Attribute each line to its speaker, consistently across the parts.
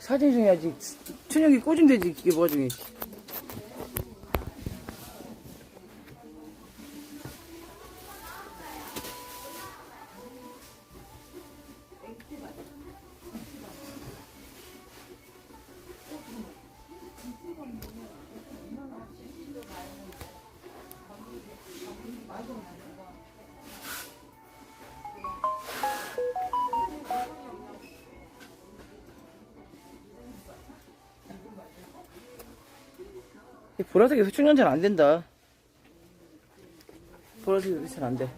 Speaker 1: 사진 중에야지 춘영이 꼬진되지 이게 뭐가 중에 보라색에서 충전 잘 안 된다. 보라색에서 잘 안 돼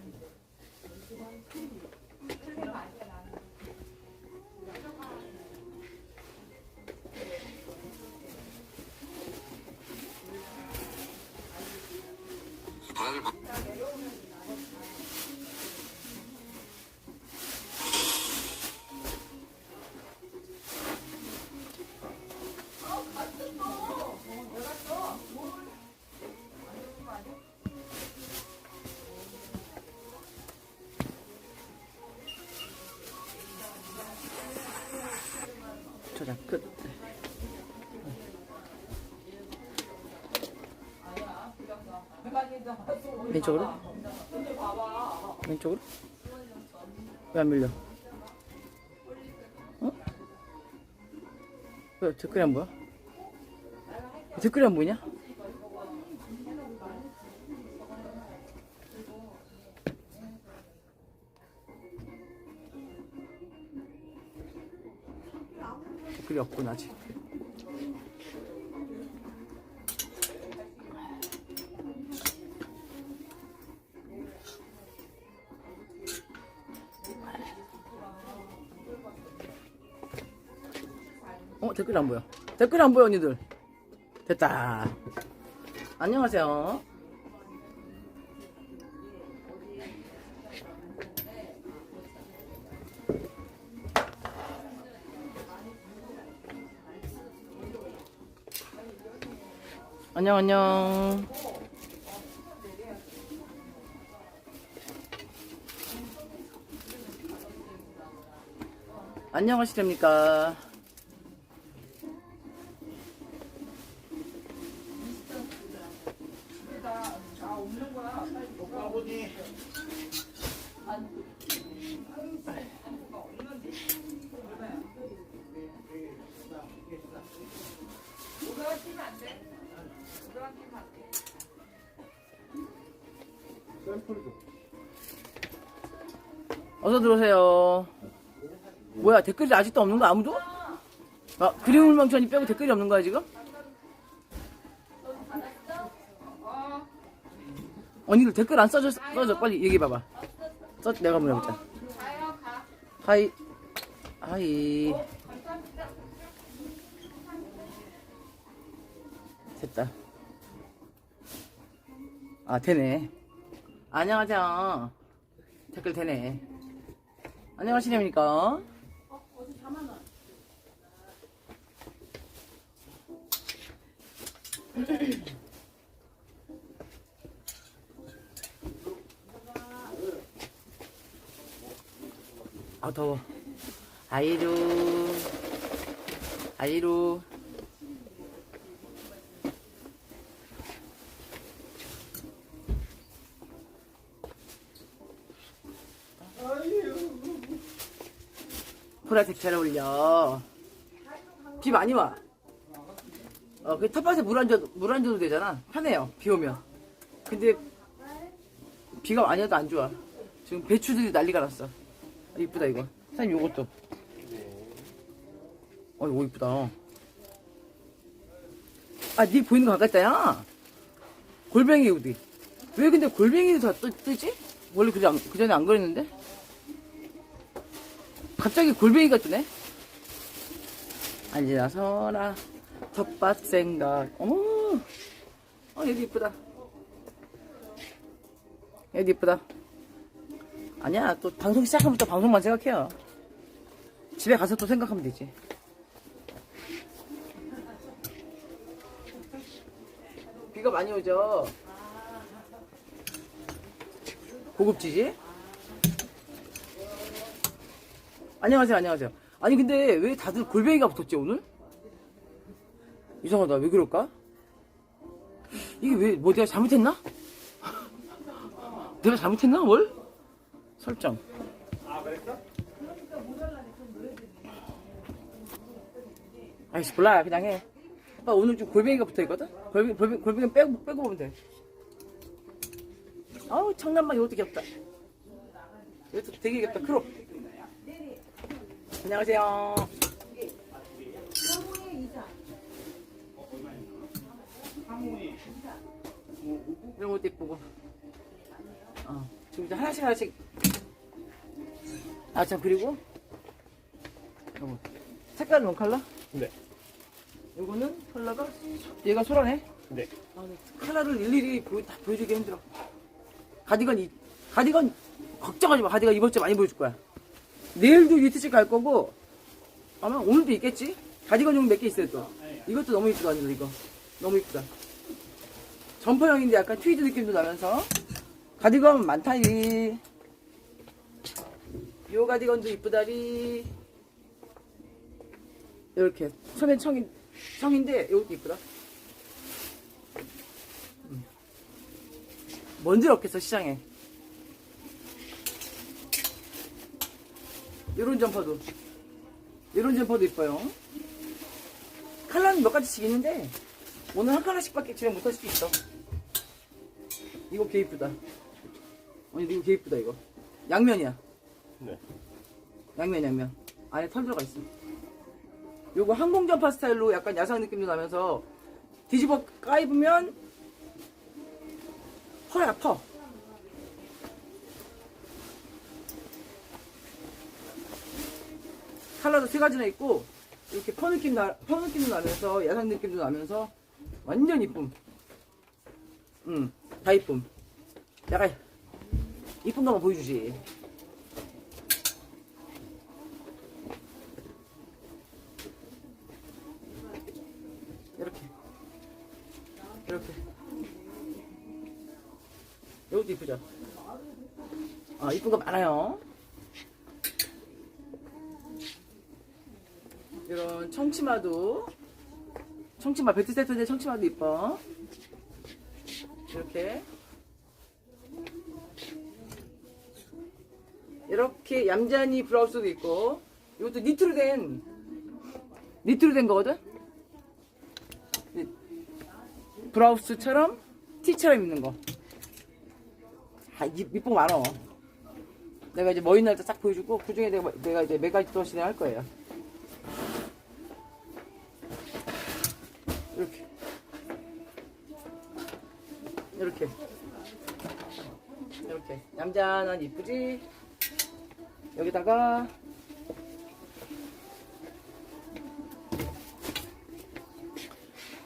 Speaker 1: 저장 끝 왼쪽으로? 왼쪽으로? 왜 안 밀려? 어? 왜 댓글이 안 보여? 댓글이 안 보이냐? 댓글이 없군 아직 어 댓글이 안 보여. 댓글이 안 보여 언니들. 됐다. 안녕하세요 안녕 안녕. 안녕하시렵니까 어서 들어오세요. 뭐야 댓글이 아직도 없는 거 아무도? 아 그림을 망천이 빼고 댓글이 없는 거야 지금? 언니들 댓글 안 써줘 써줘. 빨리 얘기해 봐봐. 써 내가 물어보자. 하이. 하이. 됐다 아 되네. 안녕하세요. 댓글 되네. 안녕하시렵니까? 아 더워. 아이루. 아이루 보라색 잘 어울려 비 많이 와 어, 그 텃밭에 물 안 줘도, 물 안 줘도 되잖아. 편해요. 비 오면. 근데, 비가 많이 와도 안 좋아. 지금 배추들이 난리가 났어. 아, 이쁘다, 이거. 사장님, 요것도. 어, 이거 이쁘다. 아, 니 보이는 거 가깝다 야? 골뱅이 어디? 왜 근데 골뱅이도 다 뜨, 뜨지? 원래 그, 그 전에 안 그랬는데? 갑자기 골뱅이가 뜨네? 앉아서라. 텃밭 생각. 어머, 어, 여기 이쁘다. 여기 이쁘다. 아니야, 또 방송 시작하면 또 방송만 생각해요. 집에 가서 또 생각하면 되지. 비가 많이 오죠? 고급지지? 안녕하세요, 안녕하세요. 아니 근데 왜 다들 골뱅이가 붙었지 오늘? 이상하다 왜 그럴까? 이게 왜 뭐 내가 잘못했나? 내가 잘못했나 뭘? 설정 아이씨 몰라 그냥 해 아, 오늘 좀 골뱅이가 붙어있거든? 골뱅이, 골뱅이, 골뱅이 빼고, 빼고 보면 돼 아우 청남만 이것도 귀엽다 이것도 되게 귀엽다 크롭 안녕하세요 이런 것도 예쁘고 어, 지금 이제 하나씩 하나씩 아 참 그리고 요거 색깔은 뭔 컬러?
Speaker 2: 네.
Speaker 1: 요거는 컬러가 얘가 소라네
Speaker 2: 네.
Speaker 1: 아, 네. 컬러를 일일이 보여, 다 보여주기 힘들어 가디건 이 가디건 걱정하지 마 가디건 이번 주에 많이 보여줄 거야 내일도 니트집 갈 거고 아마 오늘도 있겠지? 가디건용 몇개 있어요 또. 이것도 너무 이쁘다 언니 이거. 너무 이쁘다. 점퍼형인데 약간 트위드 느낌도 나면서. 가디건 많다리 요 가디건도 이쁘다리. 이렇게. 소매 청인 청인데 이것도 이쁘다. 음. 뭔지 없겠어 시장에 이런 점퍼도. 이런 점퍼도 이뻐요. 컬러는 몇 가지씩 있는데 오늘 한 컬러씩밖에 진행 못할 수도 있어. 이거 개 이쁘다. 아니 이거 개 이쁘다 이거. 양면이야.
Speaker 2: 네.
Speaker 1: 양면 양면. 안에 털 들어가 있어. 요거 항공 점퍼 스타일로 약간 야상 느낌도 나면서 뒤집어 까입으면 퍼야 퍼 컬러도 세 가지나 있고 이렇게 퍼 느낌 나, 퍼 느낌도 나면서 야상 느낌도 나면서 완전 이쁨. 응, 다 이쁨. 약간 이쁜 거만 보여주지. 이렇게. 이렇게. 이것도 이쁘죠? 아 이쁜 거 많아요 청치마도 청치마 배트 세트인데 청치마도 이뻐. 이렇게. 이렇게 얌전히 브라우스도 있고 이것도 니트로 된 니트로 된 거거든? 니- 브라우스처럼 티처럼 입는 거. 아, 거 많아. 내가 이제 머리 날짜 싹 보여주고 그 중에 내가, 내가 이제 몇 가지 또 진행할 거예요 이렇게. 이렇게. 이렇게. 얌전한 이쁘지? 여기다가.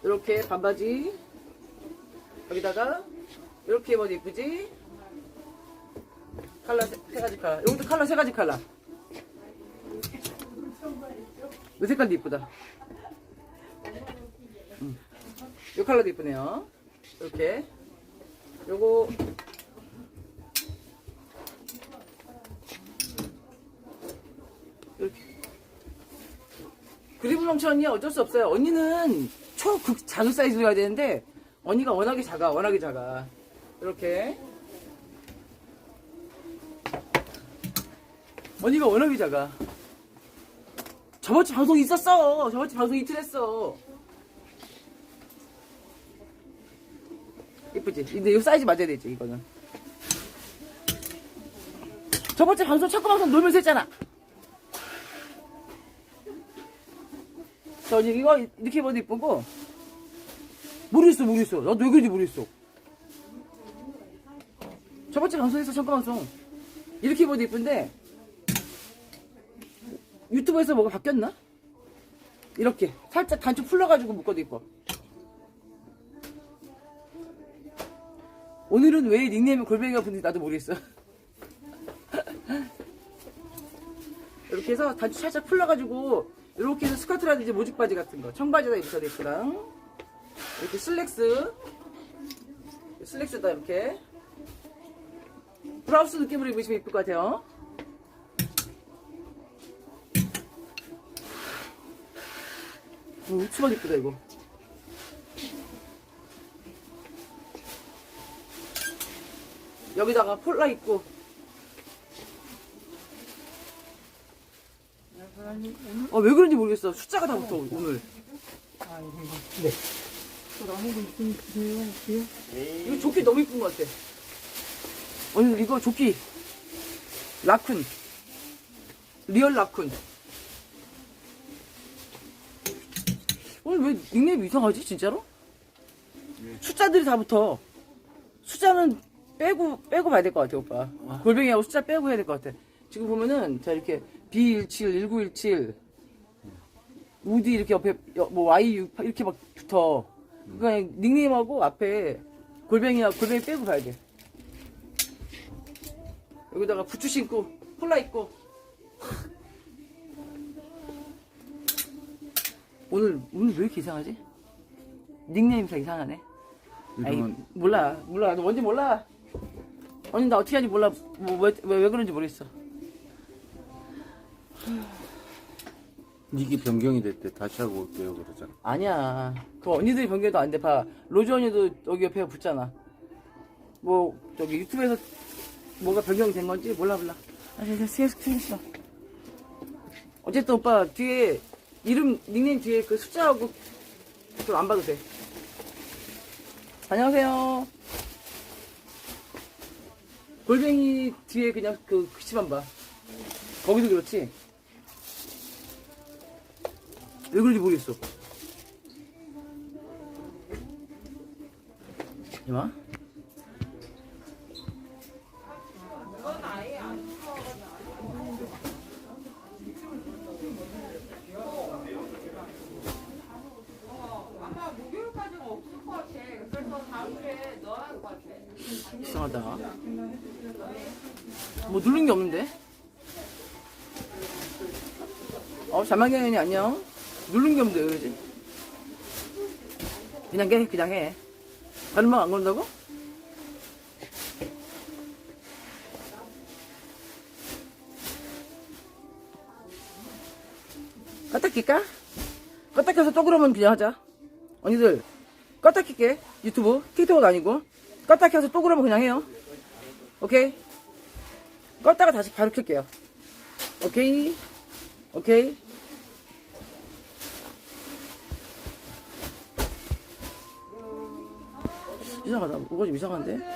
Speaker 1: 이렇게 반바지. 여기다가. 이렇게 입어도 이쁘지? 칼라 세, 세 가지 칼라. 여기도 칼라 세 가지 칼라. 이 색깔도 이쁘다. 음. 이 컬러도 이쁘네요. 이렇게. 요거. 롱치 언니 어쩔 수 없어요. 언니는 초극 작은 사이즈로 해야 되는데 언니가 워낙에 작아 워낙에 작아. 이렇게. 언니가 워낙에 작아. 저번주 방송 있었어. 저번주 방송 이틀 했어 이쁘지? 근데 이 사이즈 맞아야 되지 이거는. 저번주 방송 첫 방송 놀면서 했잖아. 저 이거 이렇게 입어도 이쁘고. 모르겠어 모르겠어. 나도 왜 그런지 모르겠어. 저번주 방송에서 첫 방송. 이렇게 입어도 이쁜데. 유튜브에서 뭐가 바뀌었나? 이렇게. 살짝 단추 풀러가지고 묶어도 이뻐 오늘은 왜 닉네임이 골뱅이가 붙는지 나도 모르겠어. 이렇게 해서 단추 살짝 풀러가지고 이렇게 해서 스커트라든지 모직 바지 같은 거. 청바지에다 입혀도 예쁘랑. 이렇게 슬랙스. 슬랙스다 이렇게. 브라우스 느낌으로 입으시면 예쁠 것 같아요. 오, 수박 이쁘다, 이거. 여기다가 폴라 있고. 어, 왜 그런지 모르겠어. 숫자가 다 붙어, 오늘. 이거 조끼 너무 이쁜 것 같아. 오늘 이거 조끼. 라쿤. 리얼 라쿤. 오늘 왜 닉네임이 이상하지, 진짜로? 숫자들이 다 붙어. 숫자는 빼고, 빼고 봐야 될 것 같아, 오빠. 골뱅이하고 숫자 빼고 해야 될 것 같아. 지금 보면은, 자, 이렇게, B17, 1917, 우디 이렇게 옆에, 여- 뭐, Y68 이렇게 막 붙어. 그러니까 닉네임하고 앞에 골뱅이와 골뱅이 빼고 봐야 돼. 여기다가 부추 신고, 콜라 있고. 오늘, 오늘 왜 이렇게 이상하지? 닉네임 다 이상하네. 아이,
Speaker 2: 이름은
Speaker 1: 몰라. 몰라. 너 뭔지 몰라. 언니 나 어떻게 하는지 몰라. 뭐, 왜, 왜, 왜 그런지 모르겠어.
Speaker 2: 이게 변경이 됐대 다시 하고 올게요 그러잖아
Speaker 1: 아니야. 그 언니들이 변경도 안 돼. 봐. 로즈 언니도 여기 옆에 붙잖아. 뭐, 저기 유튜브에서 뭐가 변경이 된 건지 몰라, 몰라. 아, 진짜 계속 틀렸어. 어쨌든 오빠, 뒤에, 이름, 닉네임 뒤에 그 숫자하고 좀 안 봐도 돼. 안녕하세요. 골뱅이 뒤에 그냥 그 글씨만 봐. 거기도 그렇지. 왜 그런지 모르겠어.
Speaker 3: 이마 목요일까지는 없을 것 같아. 그래서 다음 주에 넣어야 할 것 같아.
Speaker 1: 이상하다. 뭐 누른 게 없는데? 어, 자만경연이 안녕. 누른 게 없는데 왜 그러지? 그냥 해, 그냥 해. 다른 말안 건다고? 껐다 킬까? 껐다 켜서 또 그러면 그냥 하자. 언니들, 껐다 킬게. 유튜브. 틱톡은 아니고. 껐다 켜서 또 그러면 그냥 해요. 오케이? 껐다가 다시 바로 켤게요. 오케이? 오케이? 이상하다. 뭐가 좀 이상한데?